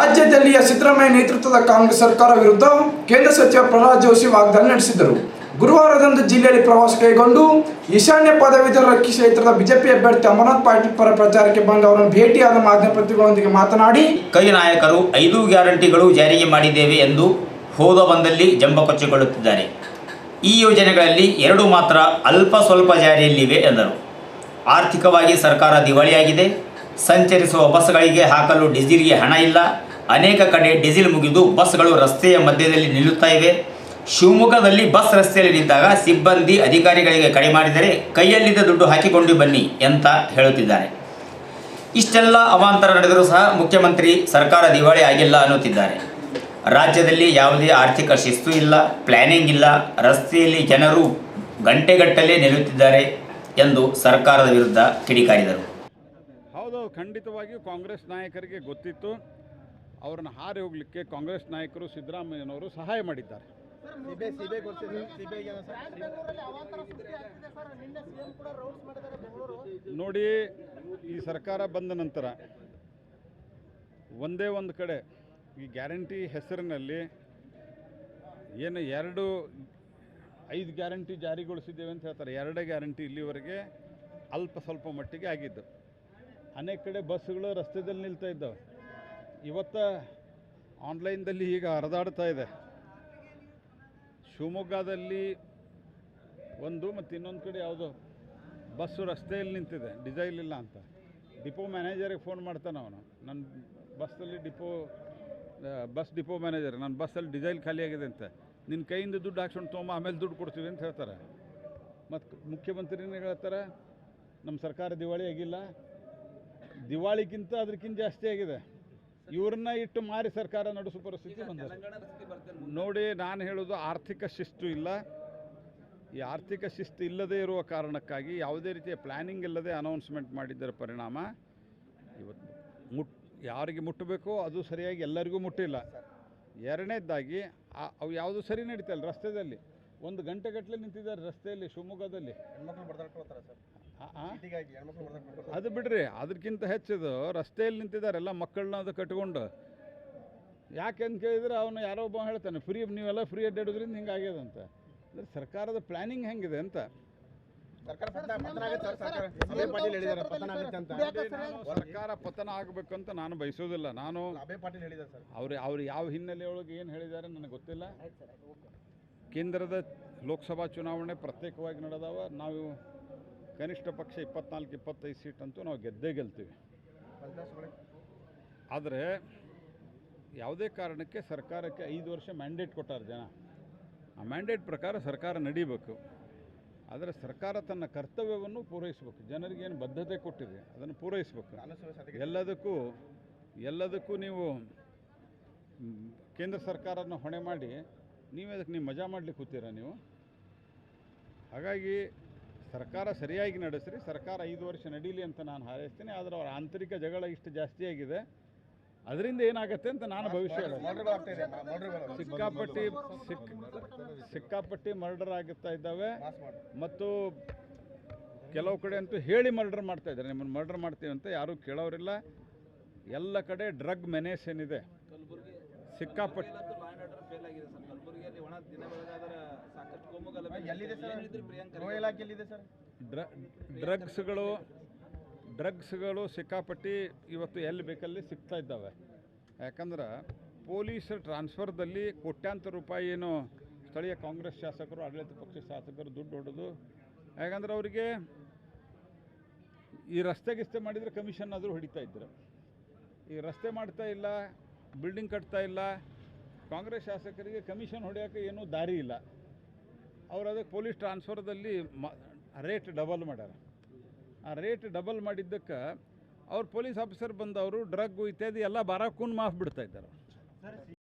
ರಾಜ್ಯದಲ್ಲಿಯ ಸಿದ್ದರಾಮಯ್ಯ ನೇತೃತ್ವದ ಕಾಂಗ್ರೆಸ್ ಸರ್ಕಾರ ವಿರುದ್ಧ ಕೇಂದ್ರ ಸಚಿವ ಪ್ರಹ್ಲಾದ್ ಜೋಶಿ ವಾಗ್ದಾಳಿ ನಡೆಸಿದರು ಗುರುವಾರದಂದು ಜಿಲ್ಲೆಯಲ್ಲಿ ಪ್ರವಾಸ ಕೈಗೊಂಡು ಈಶಾನ್ಯ ಪದವೀಧರ ಕ್ಷೇತ್ರದ ಬಿಜೆಪಿ ಅಭ್ಯರ್ಥಿ ಅಮರನಾಥ್ ಪಾಟೀಲ್ ಪರ ಪ್ರಚಾರಕ್ಕೆ ಬಂದು ಅವರನ್ನು ಭೇಟಿಯಾದ ಮಾಧ್ಯಮ ಪ್ರತಿನಿಧಿಗಳೊಂದಿಗೆ ಮಾತನಾಡಿ, ಕೈ ನಾಯಕರು ಐದು ಗ್ಯಾರಂಟಿಗಳು ಜಾರಿಗೆ ಮಾಡಿದ್ದೇವೆ ಎಂದು ಹೋದ ಬಂದಲ್ಲಿ ಜಂಬ ಕೊಚ್ಚಿಕೊಳ್ಳುತ್ತಿದ್ದಾರೆ ಈ ಯೋಜನೆಗಳಲ್ಲಿ ಎರಡು ಮಾತ್ರ ಅಲ್ಪ ಸ್ವಲ್ಪ ಜಾರಿಯಲ್ಲಿವೆ ಎಂದರು. ಆರ್ಥಿಕವಾಗಿ ಸರ್ಕಾರ ದಿವಾಳಿಯಾಗಿದೆ. ಸಂಚರಿಸುವ ಬಸ್ಗಳಿಗೆ ಹಾಕಲು ಡೀಸೆಲ್ಗೆ ಹಣ ಇಲ್ಲ. ಅನೇಕ ಕಡೆ ಡೀಸೆಲ್ ಮುಗಿದು ಬಸ್ಗಳು ರಸ್ತೆಯ ಮಧ್ಯದಲ್ಲಿ ನಿಲ್ಲುತ್ತಾ ಇವೆ. ಶಿವಮೊಗ್ಗದಲ್ಲಿ ಬಸ್ ರಸ್ತೆಯಲ್ಲಿ ನಿಂತಾಗ ಸಿಬ್ಬಂದಿ ಅಧಿಕಾರಿಗಳಿಗೆ ಕರೆ ಮಾಡಿದರೆ ಕೈಯಲ್ಲಿದ್ದ ದುಡ್ಡು ಹಾಕಿಕೊಂಡು ಬನ್ನಿ ಅಂತ ಹೇಳುತ್ತಿದ್ದಾರೆ. ಇಷ್ಟೆಲ್ಲ ಅವಾಂತರ ನಡೆದರೂ ಸಹ ಮುಖ್ಯಮಂತ್ರಿ ಸರ್ಕಾರ ದಿವಾಳಿ ಆಗಿಲ್ಲ ಅನ್ನುತ್ತಿದ್ದಾರೆ. ರಾಜ್ಯದಲ್ಲಿ ಯಾವುದೇ ಆರ್ಥಿಕ ಶಿಸ್ತು ಇಲ್ಲ ಪ್ಲ್ಯಾನಿಂಗ್ ಇಲ್ಲ, ರಸ್ತೆಯಲ್ಲಿ ಜನರು ಗಂಟೆಗಟ್ಟಲೆ ನಿಲ್ಲುತ್ತಿದ್ದಾರೆ ಎಂದು ಸರ್ಕಾರದ ವಿರುದ್ಧ ಕಿಡಿಕಾರಿದರು. ಹೌದು, ಖಂಡಿತವಾಗಿಯೂ ಕಾಂಗ್ರೆಸ್ ನಾಯಕರಿಗೆ ಗೊತ್ತಿತ್ತು. ಅವ್ರನ್ನ ಹಾರಿ ಹೋಗಲಿಕ್ಕೆ ಕಾಂಗ್ರೆಸ್ ನಾಯಕರು ಸಿದ್ದರಾಮಯ್ಯನವರು ಸಹಾಯ ಮಾಡಿದ್ದಾರೆ. ನೋಡಿ ಈ ಸರ್ಕಾರ ಬಂದ ನಂತರ ಒಂದೇ ಒಂದು ಕಡೆ ಈ ಗ್ಯಾರಂಟಿ ಹೆಸರಿನಲ್ಲಿ ಏನು ಎರಡು ಐದು ಗ್ಯಾರಂಟಿ ಜಾರಿಗೊಳಿಸಿದ್ದೇವೆ ಅಂತ ಹೇಳ್ತಾರೆ. ಎರಡೇ ಗ್ಯಾರಂಟಿ ಇಲ್ಲಿವರೆಗೆ ಅಲ್ಪ ಸ್ವಲ್ಪ ಮಟ್ಟಿಗೆ ಆಗಿದ್ದು. ಅನೇಕ ಕಡೆ ಬಸ್ಸುಗಳು ರಸ್ತೆದಲ್ಲಿ ನಿಲ್ತಾ ಇದ್ದಾವೆ. ಇವತ್ತ ಆನ್ಲೈನ್ದಲ್ಲಿ ಈಗ ಹರಿದಾಡ್ತಾ ಇದೆ. ಶಿವಮೊಗ್ಗದಲ್ಲಿ ಒಂದು ಮತ್ತು ಇನ್ನೊಂದು ಕಡೆ ಯಾವುದೋ ಬಸ್ಸು ರಸ್ತೆಯಲ್ಲಿ ನಿಂತಿದೆ. ಡಿಸೈಲ್ ಇಲ್ಲ ಅಂತ. ಡಿಪೋ ಮ್ಯಾನೇಜರಿಗೆ ಫೋನ್ ಮಾಡ್ತಾನೆ ಅವನು. ನನ್ನ ಬಸ್ಸಲ್ಲಿ ಡಿಪೋ ಬಸ್ ಡಿಪೋ ಮ್ಯಾನೇಜರ್ ನನ್ನ ಬಸ್ಸಲ್ಲಿ ಡಿಸೈಲ್ ಖಾಲಿಯಾಗಿದೆ ಅಂತ. ನಿನ್ನ ಕೈಯಿಂದ ದುಡ್ಡು ಹಾಕ್ಸ್ಕೊಂಡು ತೊಗೊಂಬ ಆಮೇಲೆ ದುಡ್ಡು ಕೊಡ್ತೀವಿ ಅಂತ ಹೇಳ್ತಾರೆ. ಮತ್ತು ಮುಖ್ಯಮಂತ್ರಿನೇ ಹೇಳ್ತಾರೆ ನಮ್ಮ ಸರ್ಕಾರ ದಿವಾಳಿ ಆಗಿಲ್ಲ. ದಿವಾಳಿಗಿಂತ ಅದಕ್ಕಿಂತ ಜಾಸ್ತಿ ಆಗಿದೆ. ಇವ್ರನ್ನ ಇಟ್ಟು ಮಾರಿ ಸರ್ಕಾರ ನಡೆಸೋ ಪರಿಸ್ಥಿತಿ ಬಂದಿದೆ. ನೋಡಿ ನಾನು ಹೇಳೋದು ಆರ್ಥಿಕ ಶಿಸ್ತು ಇಲ್ಲ. ಈ ಆರ್ಥಿಕ ಶಿಸ್ತು ಇಲ್ಲದೇ ಇರುವ ಕಾರಣಕ್ಕಾಗಿ ಯಾವುದೇ ರೀತಿಯ ಪ್ಲ್ಯಾನಿಂಗ್ ಇಲ್ಲದೆ ಅನೌನ್ಸ್ಮೆಂಟ್ ಮಾಡಿದ್ದರ ಪರಿಣಾಮ ಇವತ್ತು ಮುಟ್ ಯಾರಿಗೆ ಮುಟ್ಟಬೇಕೋ ಅದು ಸರಿಯಾಗಿ ಎಲ್ಲರಿಗೂ ಮುಟ್ಟಿಲ್ಲ. ಎರಡನೇದಾಗಿ ಅವು ಯಾವುದು ಸರಿ ನಡೀತಲ್ಲ ರಸ್ತೆಯಲ್ಲಿ ಒಂದು ಗಂಟೆಗಟ್ಟಲೆ ನಿಂತಿದ್ದಾರೆ ರಸ್ತೆಯಲ್ಲಿ ಶಿವಮೊಗ್ಗದಲ್ಲಿ. ಆ- ಆ? ಅದು ಬಿಡ್ರಿ ಅದಕ್ಕಿಂತ ಹೆಚ್ಚಿದು ರಸ್ತೆಯಲ್ಲಿ ನಿಂತಿದ್ದಾರೆ ಎಲ್ಲ ಮಕ್ಕಳನ್ನ ಅದು ಕಟ್ಕೊಂಡು. ಯಾಕೆ ಅಂತ ಕೇಳಿದ್ರೆ ಅವನು ಯಾರೋ ಒಬ್ಬ ಹೇಳ್ತಾನೆ ಫ್ರೀ ನೀವೆಲ್ಲ ಫ್ರೀ ಅಡ್ಡಾಡೋದ್ರಿಂದ ಹಿಂಗೆ ಆಗ್ಯದಂತ ಅಂದ್ರೆ ಸರ್ಕಾರದ ಪ್ಲಾನಿಂಗ್ ಹೆಂಗಿದೆ ಅಂತ. ಸರ್ಕಾರ ಪತನ ಆಗಬೇಕಂತ ಆಗುತ್ತೆ ಸರ್ ಸರ್ಕಾರ. ಅಭಯ ಪಾಟೀಲ್ ಪತನ ಆಗುತ್ತೆ ಅಂತ. ನಾನು ಸರ್ಕಾರ ಪತನ ಆಗಬೇಕು ಅಂತ ನಾನು ಬಯಸೋದಿಲ್ಲ. ನಾನು ಅಭಯ ಪಾಟೀಲ್ ಹೇಳಿದ್ದಾರೆ ಸರ್. ಅವ್ರು ಅವ್ರು ಯಾವ ಹಿನ್ನೆಲೆಯೊಳಗೆ ಏನು ಹೇಳಿದ್ದಾರೆ ನನಗೆ ಗೊತ್ತಿಲ್ಲ. ಕೇಂದ್ರದ ಲೋಕಸಭಾ ಚುನಾವಣೆ ಪ್ರತ್ಯೇಕವಾಗಿ ನಡೆದವ ನಾವು ಕನಿಷ್ಠ ಪಕ್ಷ ಇಪ್ಪತ್ನಾಲ್ಕು, ಇಪ್ಪತ್ತೈದು ಸೀಟ್ ಅಂತೂ ನಾವು ಗೆದ್ದೇ ಗೆಲ್ತೀವಿ. ಆದರೆ ಯಾವುದೇ ಕಾರಣಕ್ಕೆ ಸರ್ಕಾರಕ್ಕೆ ಐದು ವರ್ಷ ಮ್ಯಾಂಡೇಟ್ ಕೊಟ್ಟಾರ ಜನ. ಆ ಮ್ಯಾಂಡೇಟ್ ಪ್ರಕಾರ ಸರ್ಕಾರ ನಡೀಬೇಕು. ಆದರೆ ಸರ್ಕಾರ ತನ್ನ ಕರ್ತವ್ಯವನ್ನು ಪೂರೈಸಬೇಕು. ಜನರಿಗೆ ಏನು ಬದ್ಧತೆ ಕೊಟ್ಟಿದೆ, ಅದನ್ನು ಪೂರೈಸಬೇಕು. ಎಲ್ಲದಕ್ಕೂ ಎಲ್ಲದಕ್ಕೂ ನೀವು ಕೇಂದ್ರ ಸರ್ಕಾರನ ಹೊಣೆ ಮಾಡಿ, ನೀವೇ ಅದಕ್ಕೆ ನೀವು ಮಜಾ ಮಾಡಲಿಕ್ಕೆ ಕೂತೀರಾ ನೀವು? ಹಾಗಾಗಿ ಸರ್ಕಾರ ಸರಿಯಾಗಿ ನಡೆಸ್ರಿ, ಸರ್ಕಾರ ಐದು ವರ್ಷ ನಡೀಲಿ ಅಂತ ನಾನು ಹಾರೈಸ್ತೀನಿ, ಆದರೆ ಅವರ ಆಂತರಿಕ ಜಗಳ ಇಷ್ಟು ಜಾಸ್ತಿ ಆಗಿದೆ. ಅದರಿಂದ ಏನಾಗುತ್ತೆ ಅಂತ ನಾನು ಭವಿಷ್ಯ ಸಿಕ್ಕಾಪಟ್ಟಿ, ಸಿಕ್, ಸಿಕ್ಕಾಪಟ್ಟಿ ಮರ್ಡರ್ ಆಗುತ್ತಾ ಇದ್ದಾವೆ. ಮತ್ತು ಕೆಲವು ಕಡೆ ಅಂತೂ ಹೇಳಿ ಮರ್ಡರ್ ಮಾಡ್ತಾ ಇದ್ದಾರೆ. ನಿಮ್ಮನ್ನು ಮರ್ಡರ್ ಮಾಡ್ತೀವಿ ಅಂತ ಯಾರೂ ಕೇಳೋರಿಲ್ಲ. ಎಲ್ಲ ಕಡೆ ಡ್ರಗ್ ಮೆನೇಸ್ ಏನಿದೆ ಸಿಕ್ಕಾಪಟ್ಟಿ ಎಲ್ಲಿದೆ ಸರ್? ಗೃಹ ಇಲಾಖೆ ಎಲ್ಲಿದೆ ಸರ್? ಡ್ರ ಡ್ರಗ್ಸ್ಗಳು ಡ್ರಗ್ಸ್ಗಳು ಸಿಕ್ಕಾಪಟ್ಟಿ ಇವತ್ತು ಎಲ್ಲಿ ಬೇಕಲ್ಲಿ ಸಿಗ್ತಾ ಇದ್ದಾವೆ. ಯಾಕಂದ್ರೆ ಪೊಲೀಸ್ ಟ್ರಾನ್ಸ್ಫರ್ದಲ್ಲಿ ಕೋಟ್ಯಾಂತರ ರೂಪಾಯಿ ಏನು ಸ್ಥಳೀಯ ಕಾಂಗ್ರೆಸ್ ಶಾಸಕರು ಆಡಳಿತ ಪಕ್ಷ ಶಾಸಕರು ದುಡ್ಡು ಹೊಡೆದು ಯಾಕಂದ್ರೆ ಅವರಿಗೆ ಈ ರಸ್ತೆ ಗಿಸ್ತೆ ಮಾಡಿದರೆ ಕಮಿಷನ್ ಆದರೂ ಹೊಡಿತಾ ಇದ್ರು. ಈ ರಸ್ತೆ ಮಾಡ್ತಾ ಇಲ್ಲ ಬಿಲ್ಡಿಂಗ್ ಕಟ್ತಾ ಇಲ್ಲ ಕಾಂಗ್ರೆಸ್ ಶಾಸಕರಿಗೆ ಕಮಿಷನ್ ಹೊಡೆಯೋಕ್ಕೆ ಏನೂ ದಾರಿ ಇಲ್ಲ. ಅವರು ಅದಕ್ಕೆ ಪೊಲೀಸ್ ಟ್ರಾನ್ಸ್ಫರ್ದಲ್ಲಿ ಮ, ರೇಟ್ ಡಬಲ್ ಮಾಡ್ಯಾರ. ಆ ರೇಟ್ ಡಬಲ್ ಮಾಡಿದ್ದಕ್ಕೆ ಅವ್ರು ಪೊಲೀಸ್ ಆಫೀಸರ್ ಬಂದವರು, ಡ್ರಗ್ಗು ಇತ್ಯಾದಿ ಎಲ್ಲ ಬಾರಾಕೂನ್ ಮಾಫ್ ಬಿಡ್ತಾ ಇದ್ದಾರೆ.